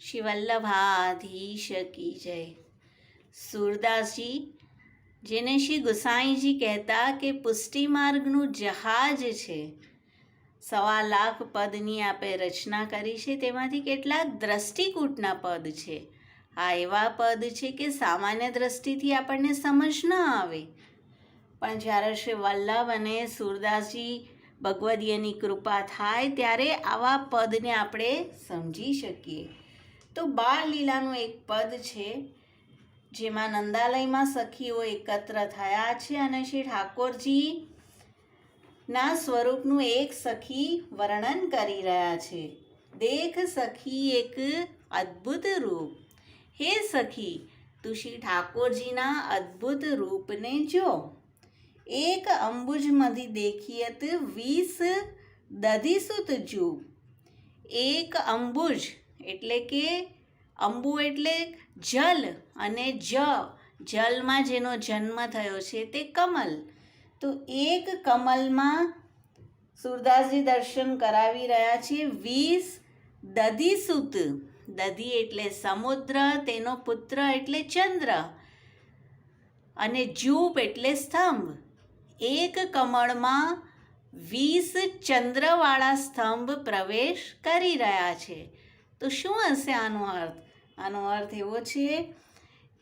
શ્રી વલ્લભાધીશ કી જય. સુરદાસજી, જેને શ્રી ગુસાઈજી કહેતા કે પુષ્ટિ માર્ગનું જહાજ છે, સવા લાખ પદની આપે રચના કરી છે, તેમાંથી કેટલાક દ્રષ્ટિકૂટના પદ છે. આ એવા પદ છે કે સામાન્ય દ્રષ્ટિથી આપણને સમજ ન આવે. પણ જ્યારે શ્રી વલ્લભ અને સુરદાસજી ભગવદીયની કૃપા થાય, ત્યારે આવા પદને આપણે સમજી શકીએ. તો બાળ લીલાનું એક પદ છે, જેમાં નંદાલયમાં સખીઓ એકત્ર થયા છે અને શ્રી ઠાકોરજી ના સ્વરૂપનું એક સખી વર્ણન કરી રહ્યા છે. દેખ સખી એક અદ્ભુત રૂપ. હે સખી, તું શ્રી ઠાકોરજીના અદ્ભુત રૂપને જો. એક અંબુજમાંથી દેખિયત વીસ દધિસુત જુ. એક અંબુજ એટલે કે અંબુ એટલે જલ અને જ. જલમાં જેનો જન્મ થયો છે તે કમલ. તો એક કમલમાં સુરદાસજી દર્શન કરાવી રહ્યા છે વીસ દધીસુત. દધી એટલે સમુદ્ર, તેનો પુત્ર એટલે ચંદ્ર. અને જૂપ એટલે સ્તંભ. એક કમળમાં વીસ ચંદ્રવાળા સ્તંભ પ્રવેશ કરી રહ્યા છે. તો શું હશે આનો અર્થ? આનો અર્થ એવો છે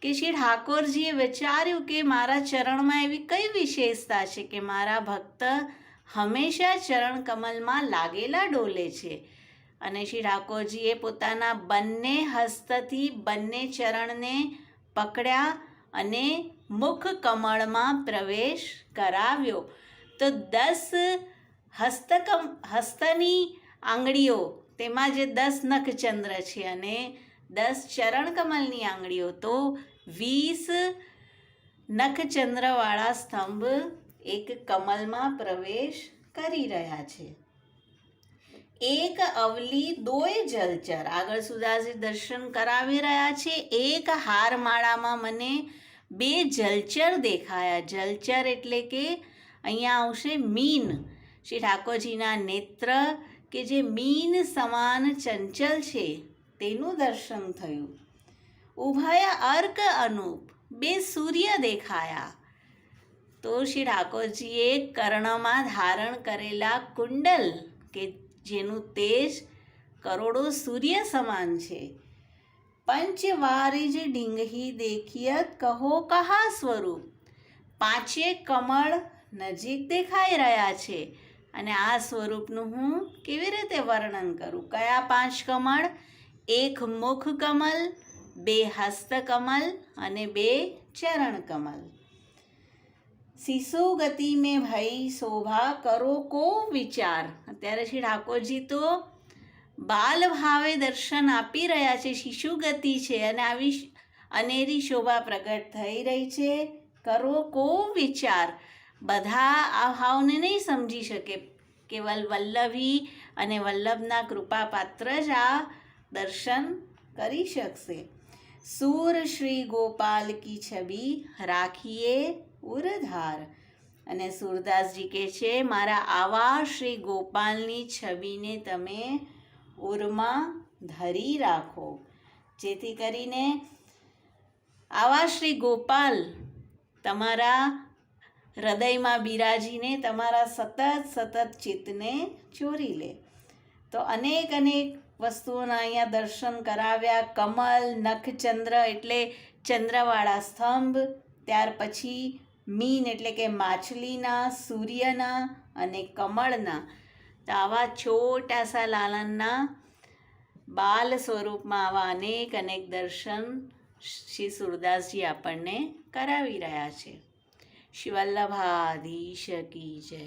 કે શ્રી ઠાકોરજીએ વિચાર્યું કે મારા ચરણમાં એવી કઈ વિશેષતા છે કે મારા ભક્ત હંમેશા ચરણ કમલમાં લાગેલા ડોલે છે? અને શ્રી ઠાકોરજીએ પોતાના બંને હસ્તથી બંને ચરણને પકડ્યા અને મુખ કમળમાં પ્રવેશ કરાવ્યો. તો દસ હસ્તકમ, હસ્તની આંગળીઓ તેમાં જે દસ નખચંદ્ર છે અને દસ ચરણ કમલની આંગળીઓ, તો વીસ નખચંદ્રવાળા સ્તંભ એક કમલમાં પ્રવેશ કરી રહ્યા છે. એક અવલી દોય જલચર આગળ સુદાસી દર્શન કરાવી રહ્યા છે. એક હારમાળામાં મને બે જલચર દેખાયા. જલચર એટલે કે અહીંયા આવશે મીન. શ્રી ઠાકોરજીના નેત્ર કે જે મીન સમાન ચંચલ છે, તેનું દર્શન થયું. ઉભય અર્ક અનુપ બે સૂર્ય દેખાયા. તો શ્રી ઠાકોરજીએ કર્ણમાં ધારણ કરેલા કુંડલ કે જેનું તેજ કરોડો સૂર્ય સમાન છે. પંચવારિજ ડીંગહી દેખિયત કહો કહા સ્વરૂપ પાંચે કમળ નજીક દેખાઈ રહ્યા છે. અને આ સ્વરૂપનું હું કેવી રીતે વર્ણન કરું? કયા પાંચ કમળ? એક મુખ કમલ, બે હસ્ત કમલ અને બે ચરણ કમલ. શિશુ ગતિ મેં ભાઈ શોભા કરો કો વિચાર. અત્યારે શ્રી ઠાકોરજી તો બાલ ભાવે દર્શન આપી રહ્યા છે, શિશુ ગતિ છે અને આવી અનેરી શોભા પ્રગટ થઈ રહી છે. કરો કો વિચાર. બધા આ ભાવને નહીં સમજી શકે. કેવલ વલ્લભી અને વલ્લભના કૃપાપાત્ર જ આ દર્શન કરી શકશે. સૂર શ્રી ગોપાલ કી છબી રાખીએ ઉરધાર. અને સુરદાસજી કહે છે, મારા આવા શ્રી ગોપાલની છબીને તમે ઉરમાં ધરી રાખો. જેથી કરીને આવા શ્રી ગોપાલ તમારા હૃદયમાં બિરાજીને તમારા સતત સતત ચિત્તને ચોરી લે. તો અનેક અનેક વસ્તુઓના અહીંયા દર્શન કરાવ્યા. કમલ, નખચંદ્ર એટલે ચંદ્રવાળા સ્તંભ, ત્યાર પછી મીન એટલે કે માછલીના, સૂર્યના અને કમળના. તો આવા છોટાસા લાલનના બાલ સ્વરૂપમાં આવા અનેક અનેક દર્શન શ્રી સુરદાસજી આપણને કરાવી રહ્યા છે. શિવલ્લભાધીશ કી જય